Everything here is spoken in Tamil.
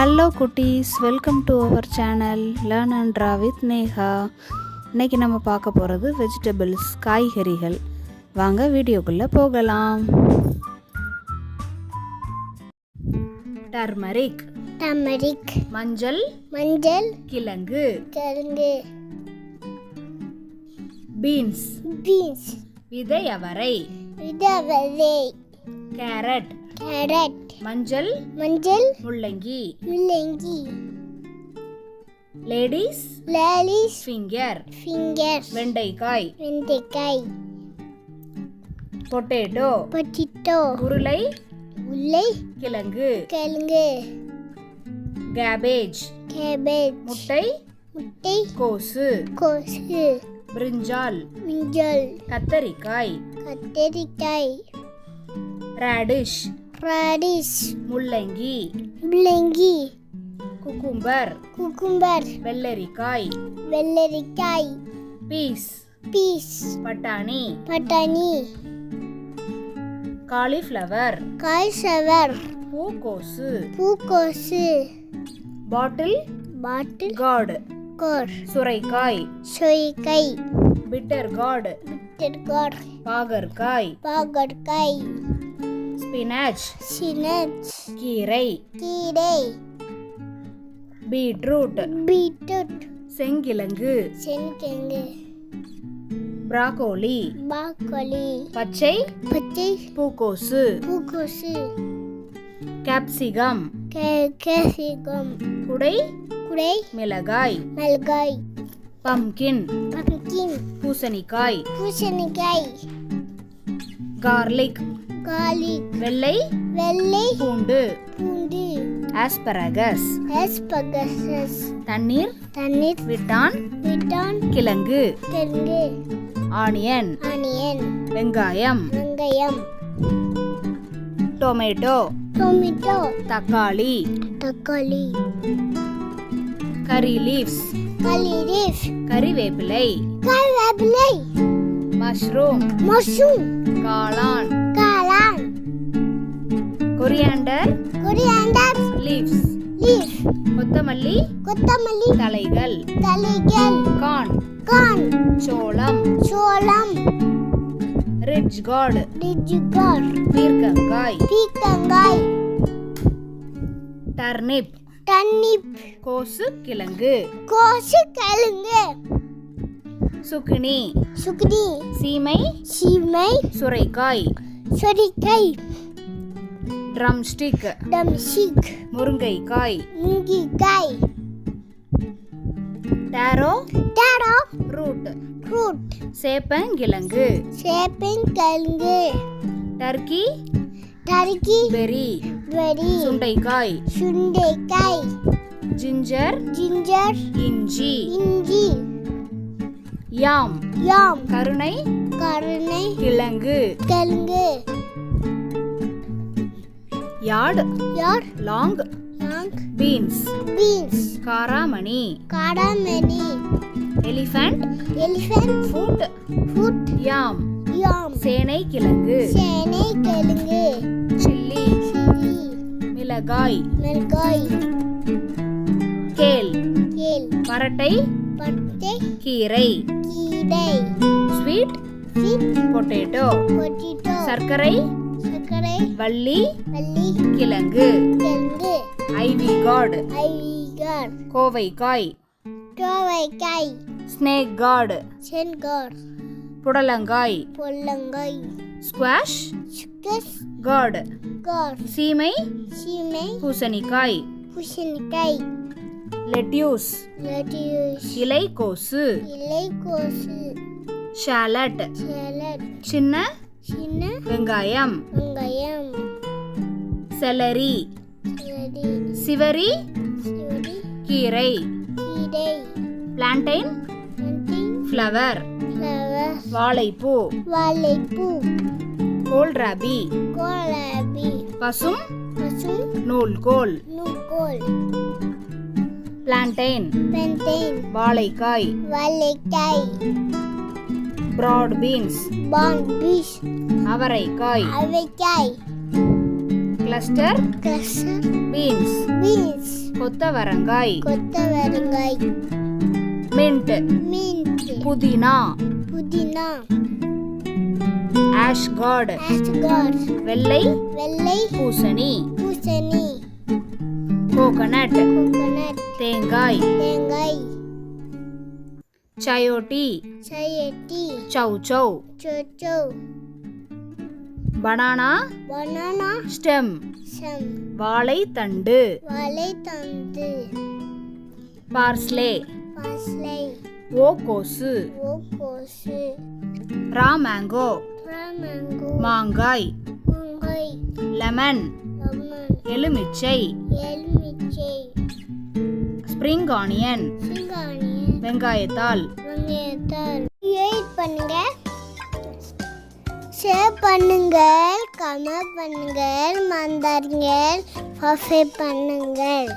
ஹலோ குட்டீஸ். Welcome to our channel learn and draw with Neha இன்னைக்கு நம்ம பார்க்க போகிறது வெஜிடபிள்ஸ் காய்கறிகள். வாங்க வீடியோக்குள்ளே போகலாம். டர்மரிக் டமரிக் மஞ்சள். மஞ்சள். கிழங்கு. கிழங்கு. பீன்ஸ் பீன்ஸ் விதை அவரை விதவரை கேரட் கேரட் மஞ்சள் மஞ்சள் முள்ளங்கி முள்ளங்கி லேடிஸ் லாலிஸ் ஃபிங்கர் ஃபிங்கர் வெண்டைக்காய் வெண்டைக்காய் பொட்டேட்டோ பொட்டிட்டோ உருளை உள்ளை கிழங்கு கிழங்கு கேபேஜ் கேபேஜ் முட்டை முட்டை கோசு கோசு பிரிஞ்சால் மஞ்சள் கத்தரிக்காய் கத்தரிக்காய் ரேடிஷ் ராடிஷ் முள்ளங்கி. முள்ளங்கி. குக்கும்பர். குக்கும்பர். வெள்ளரிக்காய். வெள்ளரிக்காய். பீஸ். பீஸ். பட்டாணி. பட்டாணி. காலிஃப்ளவர். காய்சவர் பூக்கோசு. பூக்கோசு. பாட்டில். பாட்டில். கார்டு. கோர் சுரைக்காய். சொய்க்காய் பிட்டர் கார்டு. திருக்கோர் பாகற்காய். பாகற்காய். ஸ்பினாச் சினச் கீரை. கீரை. பீட்ரூட் பீட்ரூட் செங்கிழங்கு சென்கிழங்கு பிராக்கோலி பாக்கோலி பச்சை. பச்சை. பூக்கோசு. பூக்கோசு. கேப்சிகம் கேசிகம் குடை. குடை. மிளகாய். மிளகாய். பம்கின் பம்கின் பூசணிக்காய். பூசணிக்காய். கார்லிக் கார்லிக் வெள்ளை வெள்ளை பூண்டு. பூண்டு. ஆஸ்பரகஸ் ஆஸ்பகசஸ் தண்ணீர். தண்ணீர். விட்டான். விட்டான். கிழங்கு. கிழங்கு. ஆனியன். ஆனியன். வெங்காயம். வெங்காயம். டொமேட்டோ டொமேட்டோ தக்காளி. தக்காளி. கறி லீவ்ஸ் கலி லீஃப் கறிவேப்பிலை. கருவேப்பிலை மஷ்ரூம் மஷ்ரூம் காளான். கொரியாண்டர் கொரியாண்டர் லீவ்ஸ் லீஃப் கொத்தமல்லி கொத்தமல்லி தலைகள் தலைகள் கார்ன் கார்ன் சோளம் சோளம் ரிட்ஜ் கார்டு டிஜிகார் பீர்க்கங்காய் பீக்கங்காய் டர்னிப் டன்னிப் கோசு கிழங்கு கோசு கிழங்கு சுக்கினி சுக்டி சீமை சீமை சுரைக்காய் சொரிக்காய் ட்ரம்ஸ்டிக் டம்ஷிக் முருங்கைக்காய் முங்கிக்காய் டேரோ டேரோ ரூட் ஃப்ரூட் சேப்பங்கிழங்கு சேப்பிங் கிழங்கு. டர்க்கி டர்க்கி பெரி வெரி சுண்டைக்காய் சுண்டைக்காய் ஜிஞ்சர் ஜிஞ்சர் இஞ்சி இஞ்சி யாம் யாம் கருணை கருணை கிழங்கு கிழங்கு யார்டு யார் லாங் லாங் பீன்ஸ் பீன்ஸ் காராமணி காடாமணி elephant elephant foot foot yam yam சேனை கிழங்கு சேனை கிழங்கு சில்லி சில்லி மிளகாய் மிளகாய் கேல் கேல் பரட்டை பட்டை கீரை கீரை ஸ்வீட் ஸ்வீட் பொட்டேட்டோ பொட்டிட்டோ சர்க்கரை வள்ளி கிழங்கு ஐவி கார்டு ஐவிகார் கோவைக்காய் கோவைக்காய் ஸ்னேக் கார்டு சென்கார் புடலங்காய் பொல்லங்காய் ஸ்குவாஷ் கார் சீமை சீமை பூசணிக்காய் பூசணிக்காய் லெட்யூஸ் லெட்டியூஸ் இலைக்கோசு இலைக்கோசு ஷாலட் சேலட் சின்ன சின்ன வெங்காயம். வெங்காயம். செலரி. சிவரி. கீரை. கீரை. பிளான்டைன் ஃப்ளவர் வாழைப்பூ. வாழைப்பூ. கோல்ராபி கோலாபி பசும். பசும். நூல்கோல். நூக்கோல் பிளான்டைன் பென்டெயின் வாழைக்காய். வாழைக்காய். பிராட் பீன்ஸ் பான் பீஸ் அவரைக்காய் அவைக்காய் கிளஸ்டர் கிளஸ்டர் பீன்ஸ் பீன்ஸ் கொத்தவரங்காய். கொத்தவரங்காய். மின்ட் மின்ட் புதினா. புதினா. ஆஷ்கார்டு ஆஸ்கார்ட் வெள்ளை. வெள்ளை. பூசணி. பூசணி. கோகனட் கோகனட் தேங்காய். தேங்காய். Chayote chayote chow chow chocho banana banana stem stem வாழைத்தண்டு. வாழைத்தண்டு. பார்ஸ்லே பாஸ்லை ஓகோசு ஓகோசு ரா மேங்கோ ராமங்கோ மாங்காய் முங்கை லெமன் லெமன் எலுமிச்சை எலுமிச்சை ஸ்ப்ரிங் ஆனியன் சிங்கானியன் வெங்காயத்தாள் வெங்காயத்தால். எயிட் பண்ணுங்க. ஷேர் பண்ணுங்கள். கமெண்ட் பண்ணுங்கள். மந்தாருங்கள். சப்ஸ்கிரைப் பண்ணுங்கள்.